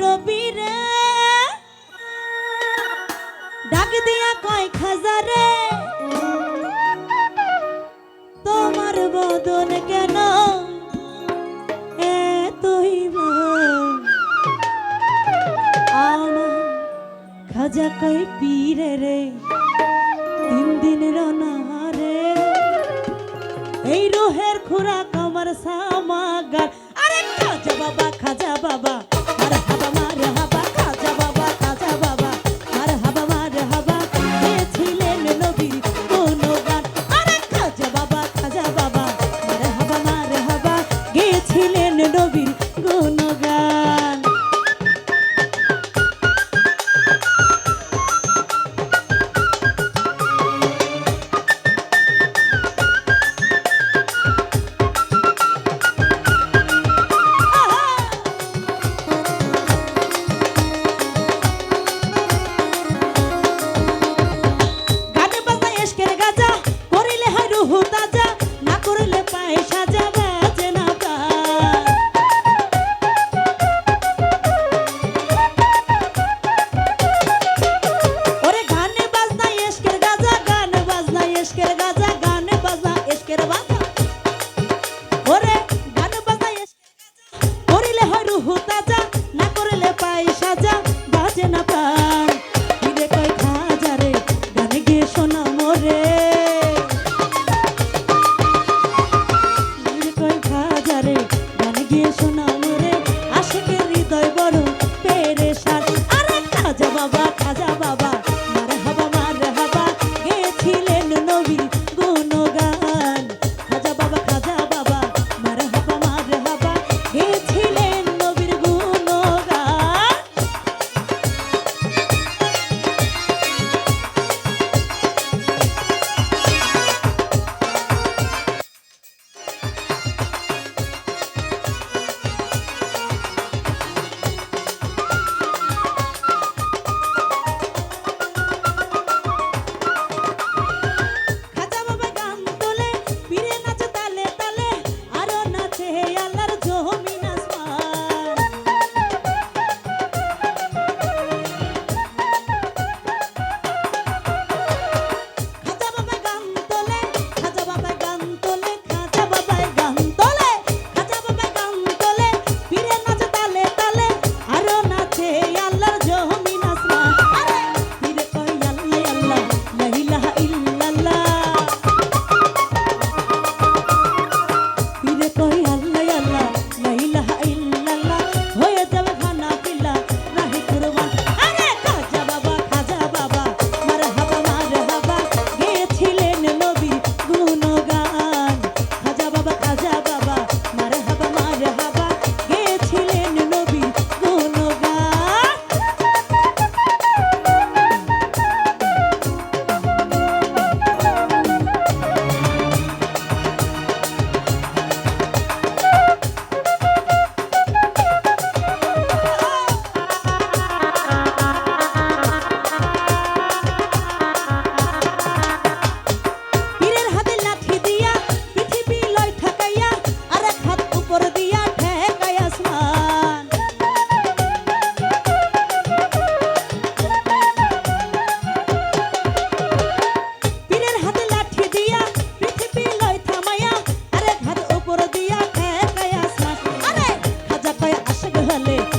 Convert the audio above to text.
রবিরে ডাক দিয়া কয়, খাজারে, তোমার বদন কেন এতই আমার খাজা কয়, পীরে রে, তিন দিন রনারে এই রোহের খুরাক আমার সামাগার হালে